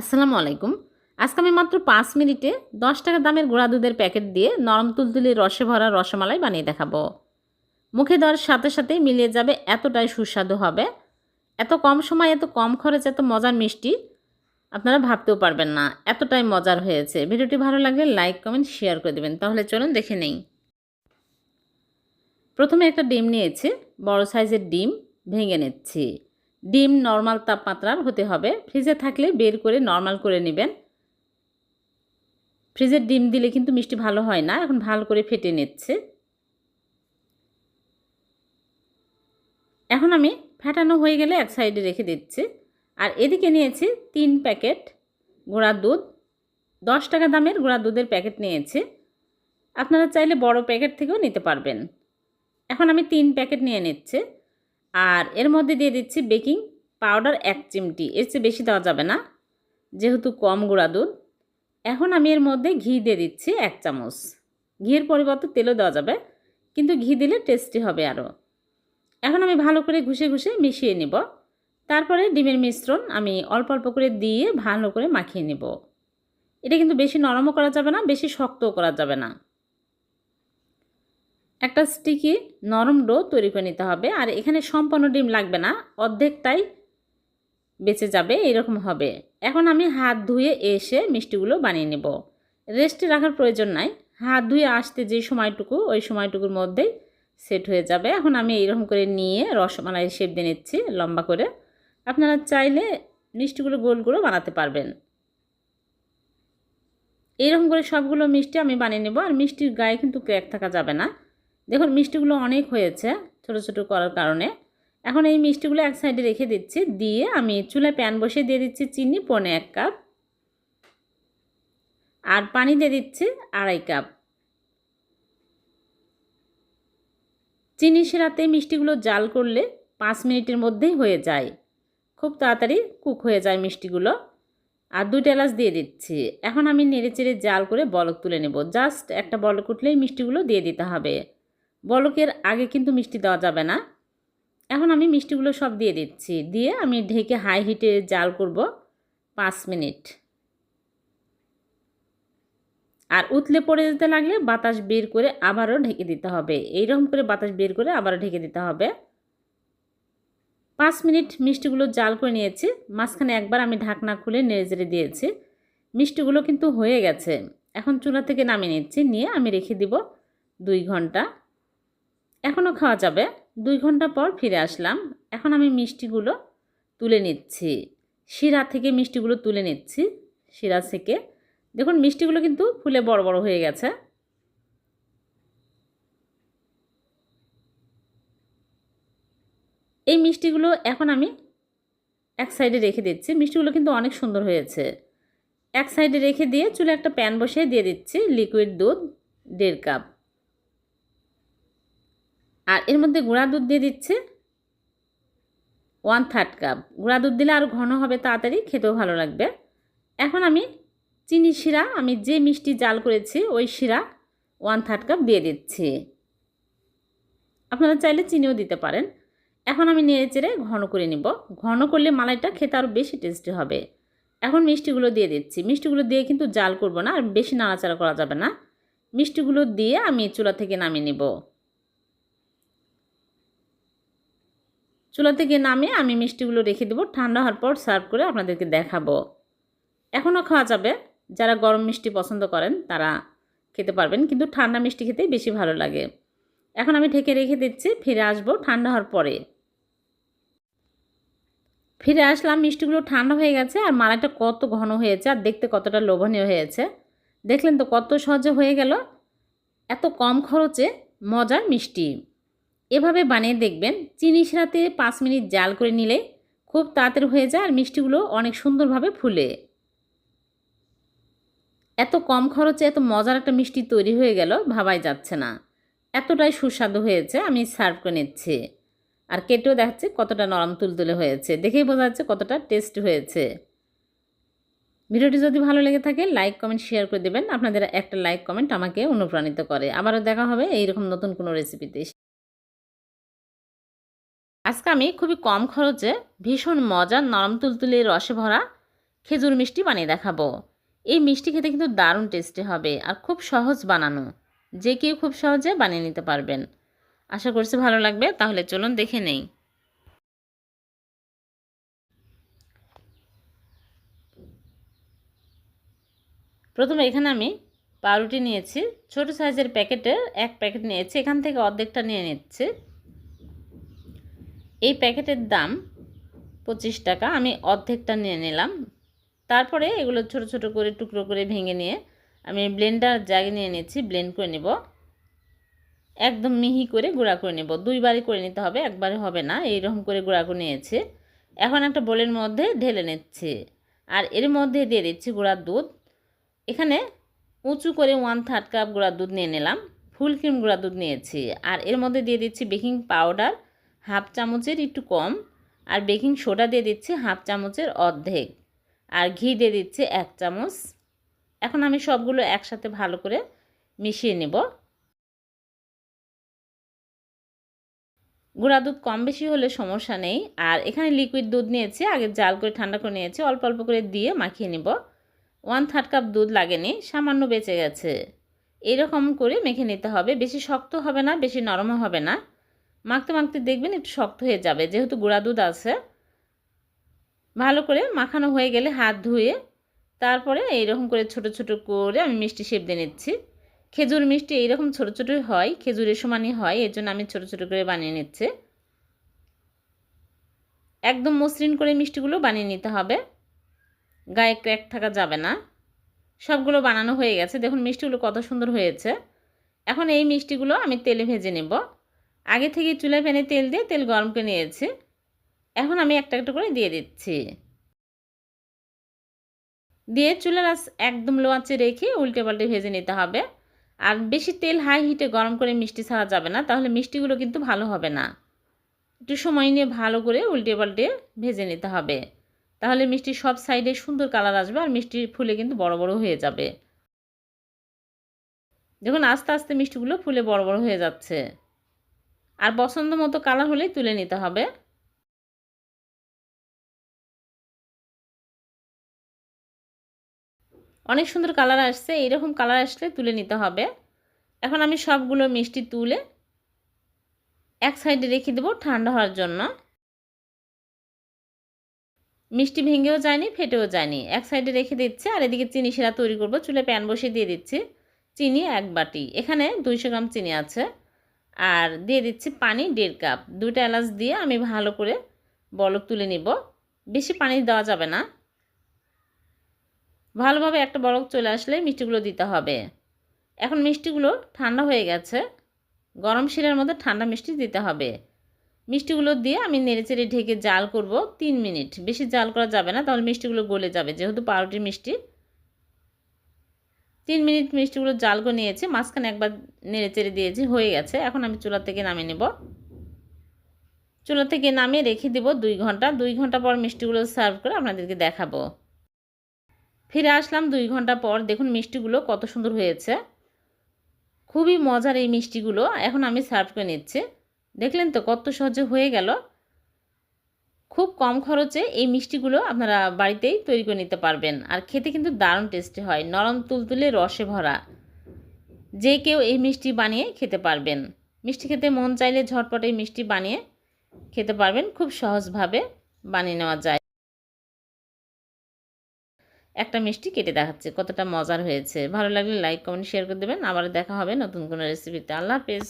আসসালামু আলাইকুম। আজকে আমি মাত্র পাঁচ মিনিটে দশ টাকা দামের গুঁড়া দুধের প্যাকেট দিয়ে নরম তুলতুলি রসে ভরা রসমালাই বানিয়ে দেখাবো। মুখে দেওয়ার সাথে সাথেই মিলিয়ে যাবে এতটাই সুস্বাদু হবে। এত কম সময়, এত কম খরচ, এত মজার মিষ্টি আপনারা ভাবতেও পারবেন না, এতটাই মজার হয়েছে। ভিডিওটি ভালো লাগলে লাইক, কমেন্ট, শেয়ার করে দেবেন। তাহলে চলুন দেখে নেই। প্রথমে একটা ডিম নিয়েছি, বড় সাইজের ডিম ভেঙে নিচ্ছি। ডিম নর্মাল তাপমাত্রার হতে হবে। ফ্রিজে থাকলে বের করে নর্মাল করে নেবেন। ফ্রিজের ডিম দিলে কিন্তু মিষ্টি ভালো হয় না, এখন ভালো করে ফেটে নিচ্ছে। এখন আমি ফেটানো হয়ে গেলে এক সাইডে রেখে দিচ্ছি। আর এদিকে নিয়েছি তিন প্যাকেট গুঁড়ার দুধ। দশ টাকা দামের গুঁড়া দুধের প্যাকেট নিয়েছি। আপনারা চাইলে বড় প্যাকেট থেকেও নিতে পারবেন। এখন আমি তিন প্যাকেট নিয়ে নিচ্ছি। আর এর মধ্যে দিয়ে দিচ্ছি বেকিং পাউডার এক চিমটি। এর চেয়ে বেশি দেওয়া যাবে না, যেহেতু কম গুঁড়া দুধ। এখন আমি এর মধ্যে ঘি দিয়ে দিচ্ছি এক চামচ। ঘিয়ের পরিবর্তে তেলও দেওয়া যাবে, কিন্তু ঘি দিলে টেস্টি হবে আরও। এখন আমি ভালো করে ঘুষে ঘুষে মিশিয়ে নিব। তারপরে ডিমের মিশ্রণ আমি অল্প অল্প করে দিয়ে ভালো করে মাখিয়ে নেব। এটা কিন্তু বেশি নরমও করা যাবে না, বেশি শক্তও করা যাবে না। একটা স্টিকি নরম ডো তৈরি করে নিতে হবে। আর এখানে সম্পূর্ণ ডিম লাগবে না, অর্ধেকটাই বেঁচে যাবে, এরকম হবে। এখন আমি হাত ধুয়ে এসে মিষ্টিগুলো বানিয়ে নেব। রেস্টে রাখার প্রয়োজন নাই। হাত ধুয়ে আসতে যে সময়টুকু, ওই সময়টুকুর মধ্যেই সেট হয়ে যাবে। এখন আমি এইরকম করে নিয়ে রসমালাই শেপ দিয়ে নিচ্ছি লম্বা করে। আপনারা চাইলে মিষ্টিগুলো গোল করে বানাতে পারবেন। এইরকম করে সবগুলো মিষ্টি আমি বানিয়ে নেব। আর মিষ্টির গায়ে কিন্তু ক্র্যাক থাকা যাবে না। দেখুন, মিষ্টিগুলো অনেক হয়েছে ছোট ছোট করার কারণে। এখন এই মিষ্টিগুলো এক সাইডে রেখে দিচ্ছি। দিয়ে আমি চুলায় প্যান বসিয়ে দিয়ে দিচ্ছি চিনি, পনে এক কাপ। আর পানি দিয়ে দিচ্ছি আড়াই কাপ। চিনি সেরাতে মিষ্টিগুলো জাল করলে পাঁচ মিনিটের মধ্যেই হয়ে যায়। খুব তাড়াতাড়ি কুক হয়ে যায় মিষ্টিগুলো। আর দুটো এলাচ দিয়ে দিচ্ছি। এখন আমি নেড়ে চেড়ে জাল করে বলক তুলে নেব। জাস্ট একটা বলক উঠলেই মিষ্টিগুলো দিয়ে দিতে হবে। বলকের আগে কিন্তু মিষ্টি দেওয়া যাবে না। এখন আমি মিষ্টিগুলো সব দিয়ে দিচ্ছি। দিয়ে আমি ঢেকে হাই হিটে জাল করব পাঁচ মিনিট। আর উতলে পড়ে যেতে লাগলে বাতাস বের করে আবারও ঢেকে দিতে হবে। এইরকম করে বাতাস বের করে আবারও ঢেকে দিতে হবে। পাঁচ মিনিট মিষ্টিগুলো জাল করে নিয়েছি। মাঝখানে একবার আমি ঢাকনা খুলে নেড়ে দিয়েছি। মিষ্টিগুলো কিন্তু হয়ে গেছে। এখন চুলা থেকে নামিয়ে নিচ্ছি। নিয়ে আমি রেখে দিব দুই ঘণ্টা। এখনও খাওয়া যাবে। দুই ঘণ্টা পর ফিরে আসলাম। এখন আমি মিষ্টিগুলো তুলে নিচ্ছি। শিরা থেকে মিষ্টিগুলো তুলে নিচ্ছি। শিরা থেকে। দেখুন, মিষ্টিগুলো কিন্তু ফুলে বড় বড় হয়ে গেছে। এই মিষ্টিগুলো এখন আমি এক সাইডে রেখে দিচ্ছি। মিষ্টিগুলো কিন্তু অনেক সুন্দর হয়েছে। এক সাইডে রেখে দিয়ে চুলে একটা প্যান বসিয়ে দিয়ে দিচ্ছি লিকুইড দুধ দেড় কাপ। আর এর মধ্যে গুঁড়া দুধ দিয়ে দিচ্ছে ওয়ান থার্ড কাপ গুঁড়া দুধ দিলে আরও ঘন হবে, তাড়াতাড়ি খেতেও ভালো লাগবে। এখন আমি চিনি শিরা, আমি যে মিষ্টি জাল করেছি ওই শিরা ওয়ান থার্ড কাপ দিয়ে দিচ্ছি। আপনারা চাইলে চিনিও দিতে পারেন। এখন আমি নেড়ে চেড়ে ঘন করে নিব। ঘন করলে মালাইটা খেতে আরও বেশি টেস্টি হবে। এখন মিষ্টিগুলো দিয়ে দিচ্ছি। মিষ্টিগুলো দিয়ে কিন্তু জাল করব না, আর বেশি নাড়াচাড়া করা যাবে না। মিষ্টিগুলো দিয়ে আমি চুলা থেকে নামিয়ে নিব। চুলা থেকে নামিয়ে আমি মিষ্টিগুলো রেখে দেবো। ঠান্ডা হওয়ার পর সার্ভ করে আপনাদেরকে দেখাবো। এখনও খাওয়া যাবে। যারা গরম মিষ্টি পছন্দ করেন, তারা খেতে পারবেন। কিন্তু ঠান্ডা মিষ্টি খেতেই বেশি ভালো লাগে। এখন আমি ঢেকে রেখে দিচ্ছি। ফিরে আসব ঠান্ডা হওয়ার পরে। ফিরে আসলাম, মিষ্টিগুলো ঠান্ডা হয়ে গেছে আর মালাটা কত ঘন হয়েছে আর দেখতে কতটা লোভনীয় হয়েছে। দেখলেন তো কত সহজে হয়ে গেল। এত কম খরচে মজার মিষ্টি। এভাবে বানিয়ে দেখবেন। চিনি সাথে পাঁচ মিনিট জাল করে নিলে খুব তাড়াতাড়ি হয়ে যায় আর মিষ্টিগুলো অনেক সুন্দরভাবে ফুলে। এত কম খরচে এত মজার একটা মিষ্টি তৈরি হয়ে গেল, ভাবাই যাচ্ছে না। এতটাই সুস্বাদু হয়েছে, আমি সার্ভ করে নিচ্ছি। আর কেটেও দেখাচ্ছে কতটা নরম তুলতুলে হয়েছে। দেখেই বোঝা যাচ্ছে কতটা টেস্ট হয়েছে। ভিডিওটি যদি ভালো লেগে থাকে, লাইক, কমেন্ট, শেয়ার করে দেবেন। আপনাদের একটা লাইক, কমেন্ট আমাকে অনুপ্রাণিত করে। আবারও দেখা হবে এইরকম নতুন কোনো রেসিপিতে। আজকে আমি খুবই কম খরচে ভীষণ মজার নরম তুলতুলে রসে ভরা খেজুর মিষ্টি বানিয়ে দেখাবো। এই মিষ্টি খেতে কিন্তু দারুণ টেস্টি হবে আর খুব সহজ বানানো। যে কেউ খুব সহজে বানিয়ে নিতে পারবেন। আশা করছি ভালো লাগবে, তাহলে চলুন দেখে নেই। প্রথমে এখানে আমি পাউরুটি নিয়েছি। ছোট সাইজের প্যাকেটে এক প্যাকেট নিয়েছি। এখান থেকে অর্ধেকটা নিয়ে নিচ্ছি। এই প্যাকেটের দাম পঁচিশ টাকা। আমি অর্ধেকটা নিয়ে নিলাম। তারপরে এগুলো ছোট ছোট করে, টুকরো করে ভেঙে নিয়ে আমি ব্লেন্ডার জাগে নিয়ে নিচ্ছি ব্লেন্ড করে নেব। একদম মিহি করে গুঁড়া করে নেব। দুইবারই করে নিতে হবে, একবারে হবে না। এইরকম করে গুঁড়া করে নিয়েছি। এখন একটা বোলের মধ্যে ঢেলে নিচ্ছি। আর এর মধ্যে দিয়ে দিচ্ছি গুঁড়ার দুধ। এখানে উঁচু করে ওয়ান থার্ড কাপ গুঁড়ার দুধ নিয়ে নিলাম। ফুল ক্রিম গুঁড়া দুধ নিয়েছি। আর এর মধ্যে দিয়ে দিচ্ছি বেকিং পাউডার হাফ চামচের একটু কম, আর বেকিং সোডা দিয়ে দিচ্ছি হাফ চামচের অর্ধেক, আর ঘি দিয়ে দিচ্ছি এক চামচ। এখন আমি সবগুলো একসাথে ভালো করে মিশিয়ে নেব। গুঁড়া দুধ কম বেশি হলে সমস্যা নেই, আর এখানে লিকুইড দুধ নিয়েছি, আগে জাল করে ঠান্ডা করে নিয়েছি, অল্প অল্প করে দিয়ে মাখিয়ে নেব। ওয়ান থার্ড কাপ দুধ লাগেনি, সামান্য বেঁচে গেছে। এইরকম করে মেখে নিতে হবে, বেশি শক্ত হবে না, বেশি নরমও হবে না। মাখতে মাখতে দেখবেন একটু শক্ত হয়ে যাবে। যেহেতু গুঁড়া দুধ আছে, ভালো করে মাখানো হয়ে গেলে হাত ধুয়ে তারপরে এইরকম করে ছোট ছোট করে আমি মিষ্টি শেপ দিয়ে নিচ্ছি। খেজুর মিষ্টি এইরকম ছোট ছোটোই হয়, খেজুরের সমানই হয়, এর জন্য আমি ছোট ছোট করে বানিয়ে নিচ্ছি। একদম মসৃণ করে মিষ্টিগুলো বানিয়ে নিতে হবে। গায়ে ক্র্যাক থাকা যাবে না। সবগুলো বানানো হয়ে গেছে। দেখুন মিষ্টিগুলো কত সুন্দর হয়েছে। এখন এই মিষ্টিগুলো আমি তেলে ভেজে নেব। আগে থেকে চুলায় ফ্যানে তেল দিয়ে তেল গরম করে নিয়েছি। এখন আমি একটা একটা করে দিয়ে দিচ্ছি। দিয়ে চুলার আঁচ একদম লো আঁচে রেখে উল্টে পাল্টে ভেজে নিতে হবে। আর বেশি তেল হাই হিটে গরম করে মিষ্টি ছাড়া যাবে না, তাহলে মিষ্টিগুলো কিন্তু ভালো হবে না। একটু সময় নিয়ে ভালো করে উল্টে পাল্টে ভেজে নিতে হবে। তাহলে মিষ্টির সব সাইডে সুন্দর কালার আসবে আর মিষ্টি ফুলে কিন্তু বড় বড় হয়ে যাবে। দেখুন আস্তে আস্তে মিষ্টিগুলো ফুলে বড় বড় হয়ে যাচ্ছে। আর পছন্দ মতো কালার হলেই তুলে নিতে হবে। অনেক সুন্দর কালার আসছে এইরকম কালার আসলে তুলে নিতে হবে। এখন আমি সবগুলো মিষ্টি তুলে এক সাইডে রেখে দেবো ঠান্ডা হওয়ার জন্য। মিষ্টি ভেঙেও যায়নি, ফেটেও যায়নি। এক সাইডে রেখে দিচ্ছে, আর এদিকে চিনি সেরা তৈরি করব। চুলে প্যান বসিয়ে দিয়ে দিচ্ছি, চিনি এক বাটি। এখানে দুইশো গ্রাম চিনি আছে। আর দিয়ে দিচ্ছি পানি দেড় কাপ। দুটো এলাচ দিয়ে আমি ভালো করে বলক তুলে নিব। বেশি পানি দেওয়া যাবে না। ভালোভাবে একটা বরফ চলে আসলে মিষ্টিগুলো দিতে হবে। এখন মিষ্টিগুলো ঠান্ডা হয়ে গেছে। গরম শিরার মধ্যে ঠান্ডা মিষ্টি দিতে হবে। মিষ্টিগুলো দিয়ে আমি নেড়েচেড়ে ঢেকে জাল করব তিন মিনিট। বেশি জাল করা যাবে না, তাহলে মিষ্টিগুলো গলে যাবে। যেহেতু পাউরুটির মিষ্টি তিন মিনিট মিষ্টিগুলো জাল করে নিয়েছি, মাঝখানে একবার নেড়েচেড়ে দিয়েছি, হয়ে গেছে। এখন আমি চুলা থেকে নামিয়ে নেব। চুলা থেকে নামিয়ে রেখে দেব দুই ঘণ্টা। দুই ঘণ্টা পর মিষ্টিগুলো সার্ভ করে আপনাদেরকে দেখাবো। ফিরে আসলাম দুই ঘণ্টা পর। দেখুন মিষ্টিগুলো কত সুন্দর হয়েছে। খুবই মজার এই মিষ্টিগুলো। এখন আমি সার্ভ করে নিচ্ছি। দেখলেন তো কত সহজে হয়ে গেল। খুব কম খরচে এই মিষ্টিগুলো আপনারা বাড়িতেই তৈরি করে নিতে পারবেন। আর খেতে কিন্তু দারুণ টেস্টি হয়, নরম তুলতুলে রসে ভরা। যে কেউ এই মিষ্টি বানিয়ে খেতে পারবেন। মিষ্টি খেতে মন চাইলে ঝটপট এই মিষ্টি বানিয়ে খেতে পারবেন, খুব সহজভাবে বানিয়ে নেওয়া যায়। একটা মিষ্টি কেটে দেখাচ্ছে, কতটা মজার হয়েছে। ভালো লাগলে লাইক কমেন্ট শেয়ার করে দেবেন। আবার দেখা হবে নতুন কোনো রেসিপিতে আল্লাহ হাফেজ।